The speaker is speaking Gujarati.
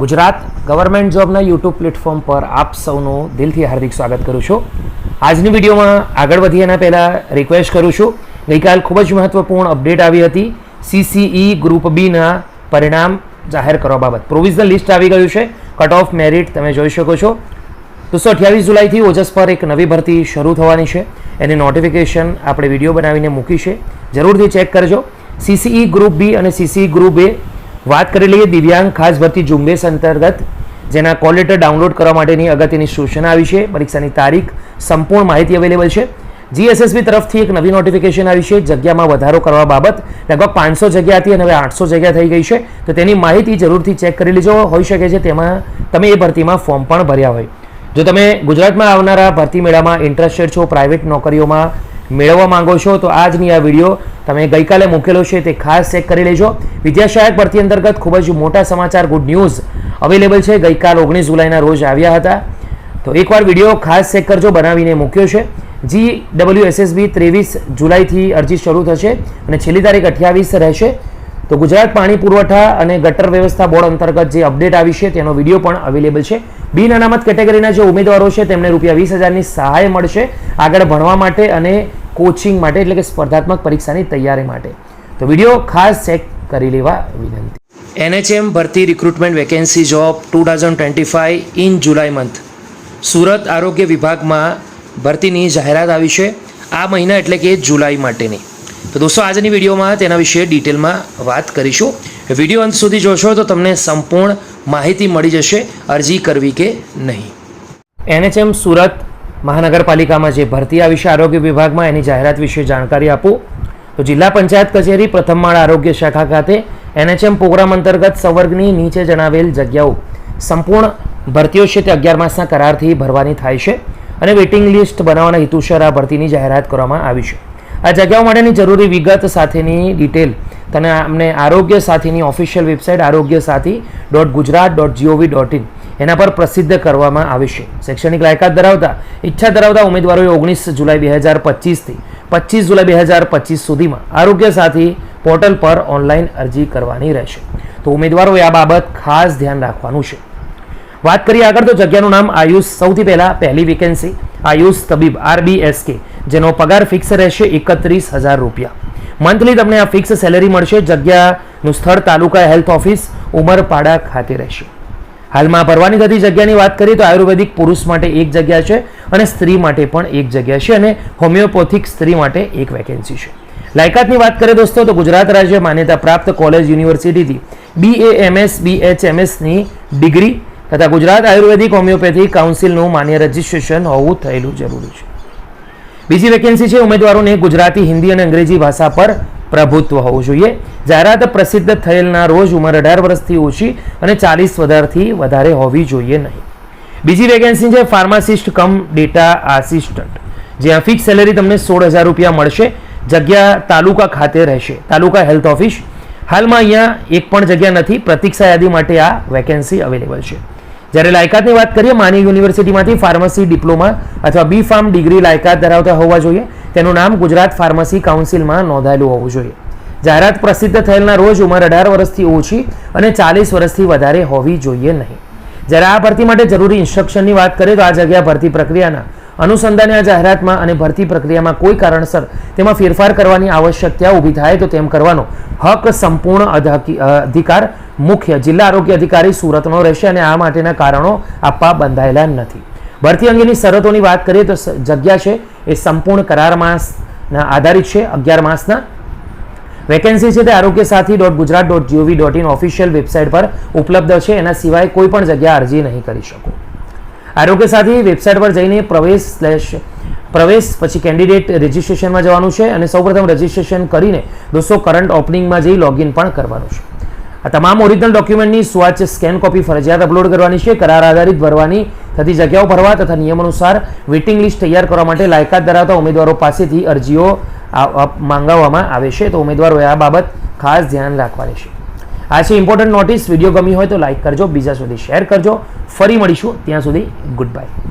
ગુજરાત ગવર્મેન્ટ જોબના યુટ્યુબ પ્લેટફોર્મ પર આપ સૌનું દિલથી હાર્દિક સ્વાગત કરું છું. આજની વિડીયોમાં આગળ વધીએ એના પહેલાં રિક્વેસ્ટ કરું છું. ગઈકાલ ખૂબ જ મહત્વપૂર્ણ અપડેટ આવી હતી. સીસીઈ ગ્રુપ બીના પરિણામ જાહેર કરવા બાબત. પ્રોવિઝનલ લિસ્ટ આવી ગયું છે. કટ ઓફ મેરિટ તમે જોઈ શકો છો. દોસ્તો, અઠ્યાવીસ જુલાઈથી ઓજસ પર એક નવી ભરતી શરૂ થવાની છે. એની નોટિફિકેશન આપણે વીડિયો બનાવીને મૂકી છે. જરૂરથી ચેક કરજો. સીસીઈ ગ્રુપ બી અને સીસીઈ ગ્રુપ એ વાત કરી લઈએ દિવ્યાંગ ખાસ ભરતી ઝુંબેશ અંતર્ગત, જેના કોલ લેટર ડાઉનલોડ કરવા માટેની અગત્યની સૂચના આવી છે. પરીક્ષાની તારીખ સંપૂર્ણ માહિતી અવેલેબલ છે. જીએસએસબી તરફથી એક નવી નોટિફિકેશન આવી છે. જગ્યામાં વધારો કરવા બાબત લગભગ પાંચસો જગ્યા હતી અને હવે આઠસો જગ્યા થઈ ગઈ છે. તો તેની માહિતી જરૂરથી ચેક કરી લેજો. હોઈ શકે છે તેમાં તમે એ ભરતીમાં ફોર્મ પણ ભર્યા હોય. જો તમે ગુજરાતમાં આવનારા ભરતી મેળામાં ઇન્ટરેસ્ટેડ છો પ્રાઇવેટ નોકરીઓમાં મેળવવા માંગો છો, તો આજની આ વીડિયો તમે ગઈકાલે મૂકેલો છે તે ખાસ ચેક કરી લેજો. વિદ્યાસહાયક ભરતી અંતર્ગત ખૂબ જ મોટા સમાચાર ગુડ ન્યૂઝ અવેલેબલ છે. ગઈકાલ ઓગણીસ જુલાઈના રોજ આવ્યા હતા. તો એકવાર વીડિયો ખાસ ચેક કરજો, બનાવીને મૂક્યો છે. જી ડબલ્યુ એસએસબી ત્રેવીસ જુલાઈથી અરજી શરૂ થશે અને છેલ્લી તારીખ અઠ્યાવીસ રહેશે. તો ગુજરાત પાણી પુરવઠા અને ગટર વ્યવસ્થા બોર્ડ અંતર્ગત જે અપડેટ આવી છે તેનો વીડિયો પણ અવેલેબલ છે. બિન અનામત કેટેગરીના જે ઉમેદવારો છે તેમને રૂપિયા વીસ હજારની સહાય મળશે. આગળ ભણવા માટે અને કોચિંગ માટે એટલે કે સ્પર્ધાત્મક પરીક્ષાની તૈયારી માટે. તો વીડિયો ખાસ ચેક કરી લેવા વિનંતી. એનએચએમ ભરતી recruitment vacancy job two thousand twenty five in July month Surat આરોગ્ય વિભાગમાં ભરતીની જાહેરાત આવી છે આ મહિના એટલે કે જુલાઈ માટેની. તો દોસ્તો આજની વિડીયોમાં તેના વિશે ડિટેલમાં વાત કરીશું. વીડિયો અંત સુધી જોશો તો તમને સંપૂર્ણ માહિતી મળી જશે અરજી કરવી કે નહીં. એનએચએમ સુરત મહાનગરપાલિકામાં જે ભરતી આવી છે, આરોગ્ય વિભાગમાં એની જાહેરાત વિશે જાણકારી આપું. તો જિલ્લા પંચાયત કચેરી, પ્રથમ માળ આરોગ્ય શાખા ખાતે એનએચએમ પ્રોગ્રામ અંતર્ગત સંવર્ગની નીચે જણાવેલ જગ્યાઓ. સંપૂર્ણ ભરતીઓ છે તે અગિયાર માસના કરારથી ભરવાની થાય છે અને વેઇટિંગ લિસ્ટ બનાવવાના હેતુસર આ ભરતીની જાહેરાત કરવામાં આવી છે. આ જગ્યાઓ માટેની જરૂરી વિગત સાથેની ડિટેલ તને અમને આરોગ્ય સાથીની official website Arogya Sathi dot Gujarat dot GOV dot in એના પર પ્રસિદ્ધ કરવામાં આવી છે. શૈક્ષણિક લાયકાત ધરાવતા, ઈચ્છા ધરાવતા ઉમેદવારોએ ઓગણીસ જુલાઈ બે હજાર પચીસથી પચીસ જુલાઈ બે હજાર પચીસ સુધીમાં આરોગ્ય સાથી પોર્ટલ પર ઓનલાઈન અરજી કરવાની રહેશે. તો ઉમેદવારોએ આ બાબત ખાસ ધ્યાન રાખવાનું છે. વાત કરીએ આગળ તો જગ્યાનું નામ આયુષ. સૌથી પહેલાં પહેલી વેકેન્સી, આયુષ તબીબ, આરબીએસકે, જેનો પગાર ફિક્સ રહેશે એકત્રીસ હજાર રૂપિયા. મંથલી તમને આ ફિક્સ સેલેરી મળશે. જગ્યાનું સ્થળ તાલુકા હેલ્થ ઓફિસ ઉમરપાડા ખાતે રહેશે. હાલમાં ભરવાની થતી જગ્યાની વાત કરીએ તો આયુર્વેદિક પુરુષ માટે એક જગ્યા છે અને સ્ત્રી માટે પણ એક જગ્યા છે અને હોમિયોપેથિક સ્ત્રી માટે એક વેકેન્સી છે. લાયકાતની વાત કરીએ દોસ્તો તો ગુજરાત રાજ્ય માન્યતા પ્રાપ્ત college યુનિવર્સિટીથી B A MS B H એમએસની degree તથા ગુજરાત આયુર્વેદિક હોમિયોપેથી કાઉન્સિલનું માન્ય રજિસ્ટ્રેશન હોવું થયેલું જરૂરી છે. બીજી વેકેન્સી છે, ઉમેદવારોને ગુજરાતી, હિન્દી અને અંગ્રેજી ભાષા પર પ્રભુત્વ હોવું જોઈએ. જાહેરાત પ્રસિદ્ધ થયેલના રોજ ઉંમર અઢાર વર્ષથી ઓછી અને ચાલીસ વધારથી વધારે હોવી જોઈએ નહીં. બીજી વેકેન્સી છે ફાર્માસિસ્ટ કમ ડેટા આસિસ્ટન્ટ જ્યાં ફિક્સ સેલેરી તમને સોળ હજાર રૂપિયા મળશે, જગ્યા તાલુકા ખાતે રહેશે. તાલુકા હેલ્થ ઓફિસ હાલમાં અહીંયા એક પણ જગ્યા નથી, પ્રતીક્ષા યાદી માટે આ વેકેન્સી અવેલેબલ છે. જ્યારે લાયકાતની વાત કરીએ, માની યુનિવર્સિટીમાંથી ફાર્મસી ડિપ્લોમા અથવા બી ફાર્મ ડિગ્રી લાયકાત ધરાવતા હોવા જોઈએ. તેનું નામ ગુજરાત ફાર્મસી કાઉન્સિલમાં નોંધાયેલું હોવું જોઈએ. જાહેરાત પ્રસિદ્ધ થયેલના રોજ ઉંમર અઢાર વર્ષથી ઓછી અને ચાલીસ વર્ષથી વધારે હોવી જોઈએ નહીં. જ્યારે આ ભરતી માટે જરૂરી ઇન્સ્ટ્રક્શનની વાત કરીએ, તો આ જગ્યા ભરતી પ્રક્રિયાના અનુસંધાને આ જાહેરાતમાં અને ભરતી પ્રક્રિયામાં કોઈ કારણસર તેમાં ફેરફાર કરવાની આવશ્યકતા ઊભી થાય તો તેમ કરવાનો હક સંપૂર્ણ અધાકી- અધિકાર મુખ્ય જિલ્લા આરોગ્ય અધિકારી સુરતનો રહેશે અને આ માટેના કારણો આપવા બંધાયેલા નથી. ભરતી અંગેની શરતોની વાત કરીએ તો જગ્યા છે એ સંપૂર્ણ કરાર માસના આધારિત છે. અગિયાર માસના વેકેન્સી છે તે Arogya Sathi dot Gujarat dot GOV dot in official website પર ઉપલબ્ધ છે. એના સિવાય કોઈ પણ જગ્યા અરજી નહીં કરી શકો. આરોગ્ય સાથી વેબસાઇટ પર જઈને પ્રવેશ સ્લેશ પ્રવેશ પછી કેન્ડિડેટ રજિસ્ટ્રેશનમાં જવાનું છે અને સૌપ્રથમ રજિસ્ટ્રેશન કરીને દોસ્તો કરંટ ઓપનિંગમાં જઈ લોગિન પણ કરવાનું છે. આ તમામ ઓરિજિનલ ડોક્યુમેન્ટની સ્વાચ સ્કેન કોપી ફરજિયાત અપલોડ કરવાની છે. કરાર આધારિત ભરવાની થતી જગ્યાઓ ભરવા તથા નિયમ અનુસાર વેઇટિંગ લિસ્ટ તૈયાર કરવા માટે લાયકાત ધરાવતા ઉમેદવારો પાસેથી અરજીઓ આ આવે છે. તો ઉમેદવારોએ આ બાબત ખાસ ધ્યાન રાખવાની છે. આ છે ઇમ્પોર્ટન્ટ નોટિસ વીડિયો ગમી હોય તો લાઇક કરજો. બીજા સુધી શેર કરજો. ફરી મળીશું. ત્યાં સુધી ગુડ બાય